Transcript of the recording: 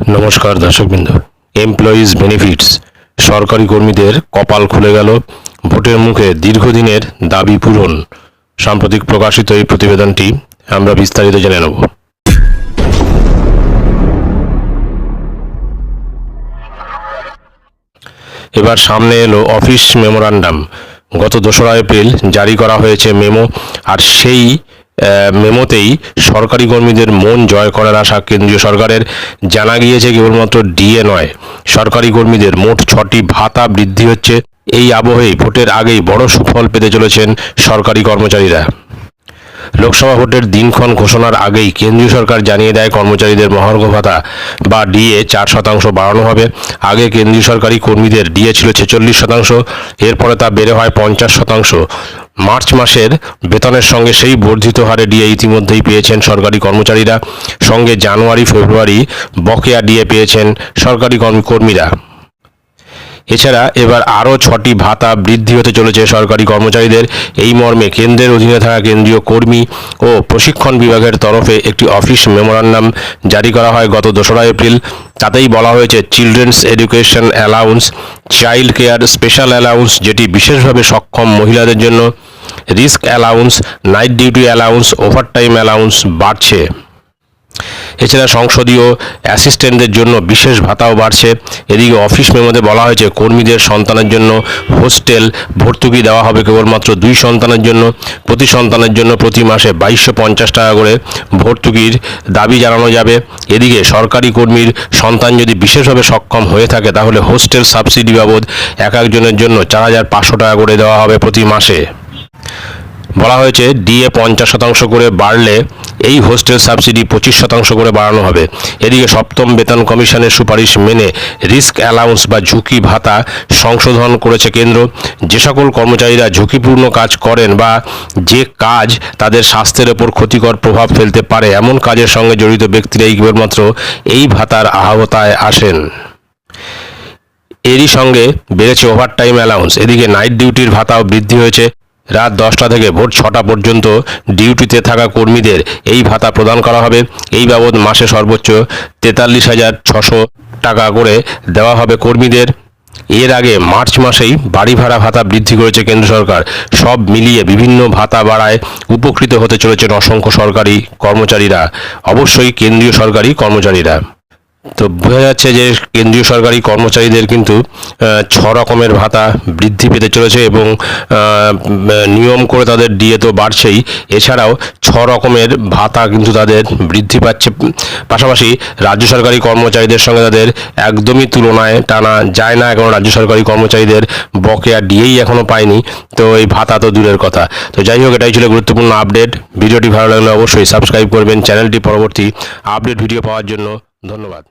নমস্কার দর্শকবৃন্দ। Employees benefits সরকারি কর্মীদের কপাল খুলে গেল, ভোটের মুখে দীর্ঘদিনের দাবি পূরণ। সাম্প্রতিক প্রকাশিত এই প্রতিবেদনটি আমরা বিস্তারিত জেনে নেব। এবার সামনে এলো অফিস মেমোরান্ডাম। গত দোসরা এপ্রিল জারি করা হয়েছে মেমো, আর সেই মেমোতেই সরকারি কর্মীদের মন জয় করার আশা কেন্দ্রীয় সরকারের। জানা গিয়েছে কেবলমাত্র ডিএ নয়, সরকারি কর্মীদের মোট ছটি ভাতা বৃদ্ধি হচ্ছে। এই আবহেই ভোটের আগেই বড় সুফল পেতে চলেছেন সরকারি কর্মচারীরা। লোকসভা ভোটের দিনক্ষণ ঘোষণার আগেই কেন্দ্রীয় সরকার জানিয়ে দেয় কর্মচারীদের মহার্ঘ ভাতা বা ডিএ চার শতাংশ বাড়ানো হবে। আগে কেন্দ্রীয় সরকারি কর্মীদের ডিএ ছিল ছেচল্লিশ শতাংশ, এরপরে তা বেড়ে হয় পঞ্চাশ শতাংশ। মার্চ মাসের বেতনের সঙ্গে সেই বর্ধিত হারে ডিএ ইতিমধ্যেই পেয়েছেন সরকারি কর্মচারীরা। সঙ্গে জানুয়ারি, ফেব্রুয়ারি বকেয়া ডিএ পেয়েছেন সরকারি কর্মী- কর্মীরা এছাড়া এবার আরও ছটি ভাতা বৃদ্ধি হতে চলেছে সরকারি কর্মচারীদের। এই মর্মে কেন্দ্রের অধীনে থাকা কেন্দ্রীয় কর্মী ও প্রশিক্ষণ বিভাগের তরফে একটি অফিস মেমোরান্ডাম জারি করা হয় গত দোসরা এপ্রিল। তাতেই বলা হয়েছে, children's education allowance, child care special allowance, যেটি বিশেষভাবে সক্ষম মহিলাদের জন্য। Risk allowance, night duty allowance, overtime allowance বাড়ছে। এছাড়া সংসদীয় অ্যাসিস্ট্যান্টদের জন্য বিশেষ ভাতাও বাড়ছে। এদিকে অফিস মেমোতে বলা হয়েছে, কর্মীদের সন্তানের জন্য হোস্টেল ভর্তুকি দেওয়া হবে কেবলমাত্র দুই সন্তানের জন্য। প্রতি সন্তানের জন্য প্রতি মাসে বাইশশো পঞ্চাশ টাকা করে ভর্তুকির দাবি জানানো যাবে। এদিকে সরকারি কর্মীর সন্তান যদি বিশেষভাবে সক্ষম হয়ে থাকে, তাহলে হোস্টেল সাবসিডি বাবদ এক একজনের জন্য চার হাজার পাঁচশো টাকা করে দেওয়া হবে প্রতি মাসে। বলা হয়েছে ডিএ পঞ্চাশ শতাংশ করে বাড়লে এই হোস্টেল সাবসিডি পঁচিশ শতাংশ করে বাড়ানো হবে। এদিকে সপ্তম বেতন কমিশনের সুপারিশ মেনে রিস্ক অ্যালাউন্স বা ঝুঁকি ভাতা সংশোধন করেছে কেন্দ্র। যে সকল কর্মচারীরা ঝুঁকিপূর্ণ কাজ করেন বা যে কাজ তাদের স্বাস্থ্যের ওপর ক্ষতিকর প্রভাব ফেলতে পারে, এমন কাজের সঙ্গে জড়িত ব্যক্তিরাই কেবলমাত্র এই ভাতার আহতায় আসেন। এরই সঙ্গে বেড়েছে ওভারটাইম অ্যালাউন্স এদিকে নাইট ডিউটির ভাতাও বৃদ্ধি হয়েছে। রাত দশটা থেকে ভোর ছটা পর্যন্ত ডিউটিতে থাকা কর্মীদের এই ভাতা প্রদান করা হবে। এই বাবদ মাসে সর্বোচ্চ তেতাল্লিশ হাজার ছশো টাকা করে দেওয়া হবে কর্মীদের। এর আগে মার্চ মাসেই বাড়ি ভাড়া ভাতা বৃদ্ধি করেছে কেন্দ্র সরকার। সব মিলিয়ে বিভিন্ন ভাতা বাড়ায় উপকৃত হতে চলেছেন অসংখ্য সরকারি কর্মচারীরা। অবশ্যই কেন্দ্রীয় সরকারি কর্মচারীরা। তো বোঝা যাচ্ছে যে কেন্দ্রীয় সরকারি কর্মচারীদের কিন্তু ছ রকমের ভাতা বৃদ্ধি পেতে চলেছে এবং নিয়ম করে তাদের ডিএ তো বাড়ছেই। এছাড়াও ছ রকমের ভাতা কিন্তু তাদের বৃদ্ধি পাচ্ছে। পাশাপাশি রাজ্য সরকারি কর্মচারীদের সঙ্গে তাদের একদমই তুলনায় টানা যায় না। এখন রাজ্য সরকারি কর্মচারীদের বকেয়া ডিএই এখনও পায়নি। তো এই ভাতা তো দূরের কথা। তো যাই হোক, এটাই ছিল গুরুত্বপূর্ণ আপডেট। ভিডিওটি ভালো লাগলে অবশ্যই সাবস্ক্রাইব করবেন। চ্যানেলটি পরবর্তী আপডেট ভিডিও পাওয়ার জন্য ধন্যবাদ।